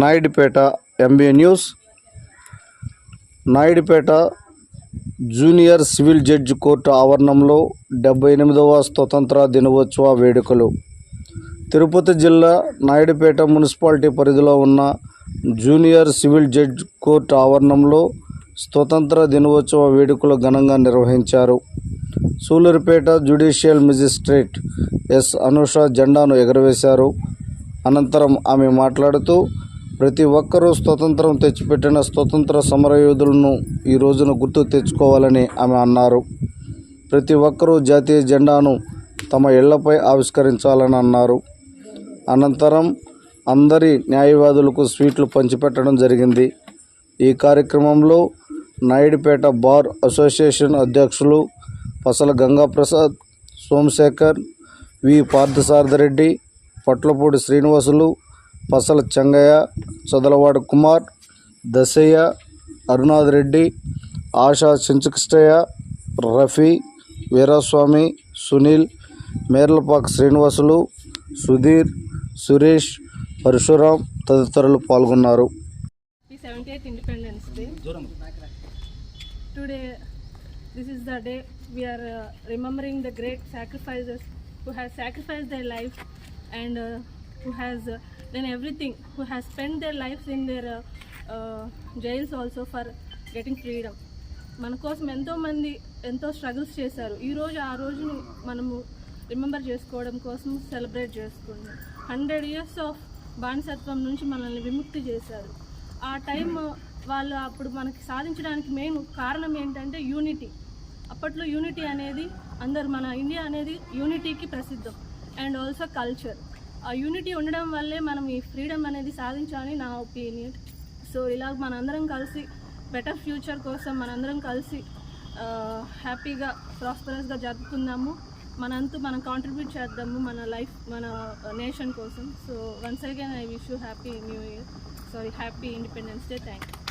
Naidupeta MB news Naidupeta junior civil judge court ఆవరణంలో డెబ్బై ఎనిమిదవ స్వతంత్ర దినోత్సవ వేడుకలు. తిరుపతి జిల్లా నాయుడుపేట మున్సిపాలిటీ పరిధిలో ఉన్న జూనియర్ సివిల్ జడ్జ్ కోర్టు ఆవరణంలో స్వతంత్ర దినోత్సవ వేడుకలు ఘనంగా నిర్వహించారు. Sullurpeta judicial magistrate S Anusha జెండాను ఎగరవేశారు. అనంతరం ఆమె మాట్లాడుతూ ప్రతి ఒక్కరూ స్వతంత్రం తెచ్చిపెట్టిన స్వతంత్ర సమరయోధులను ఈ రోజున గుర్తు తెచ్చుకోవాలని ఆమె అన్నారు. ప్రతి ఒక్కరూ జాతీయ జెండాను తమ ఇళ్ళపై ఆవిష్కరించాలని అన్నారు. అనంతరం అందరి న్యాయవాదులకు స్వీట్లు పంచిపెట్టడం జరిగింది. ఈ కార్యక్రమంలో నాయుడుపేట బార్ అసోసియేషన్ అధ్యక్షులు పసల గంగాప్రసాద్ సోమశేఖర్ వి పార్థసారథిరెడ్డి పట్లపూడి శ్రీనివాసులు పసల చెంగయ్య చదలవాడు కుమార్ దశయ్య అరుణాద్రెడ్డి ఆశా చెంచకృష్ణయ్య రఫీ వీరాస్వామి సునీల్ మేర్లపాక్ శ్రీనివాసులు సుధీర్ సురేష్ పరశురాం తదితరులు పాల్గొన్నారు. Who has uh, done everything, who has spent their lives in their uh, uh, jails also for getting freedom. మన కోసం ఎంతోమంది ఎంతో స్ట్రగుల్స్ చేశారు. ఈరోజు ఆ రోజుని మనము రిమెంబర్ చేసుకోవడం కోసం సెలబ్రేట్ చేసుకుంటాం హండ్రెడ్ ఇయర్స్ ఆఫ్ బానిసత్వం నుంచి మనల్ని విముక్తి చేశారు. ఆ టైం uh, వాళ్ళు అప్పుడు మనకి సాధించడానికి మెయిన్ కారణం ఏంటంటే యూనిటీ అప్పట్లో యూనిటీ అనేది అందరు మన ఇండియా అనేది యూనిటీకి ప్రసిద్ధం. అండ్ ఆల్సో కల్చర్ యూనిటీ ఉండడం వల్లే మనం ఈ ఫ్రీడమ్ అనేది సాధించాలని నా ఒపీనియన్ సో ఇలా మనందరం కలిసి బెటర్ ఫ్యూచర్ కోసం మనందరం కలిసి హ్యాపీగా ప్రాస్పరస్గా జరుపుకుందాము. మనంతు మనం కాంట్రిబ్యూట్ చేద్దాము మన లైఫ్ మన నేషన్ కోసం. So once again I wish you happy new year sorry happy independence day thank you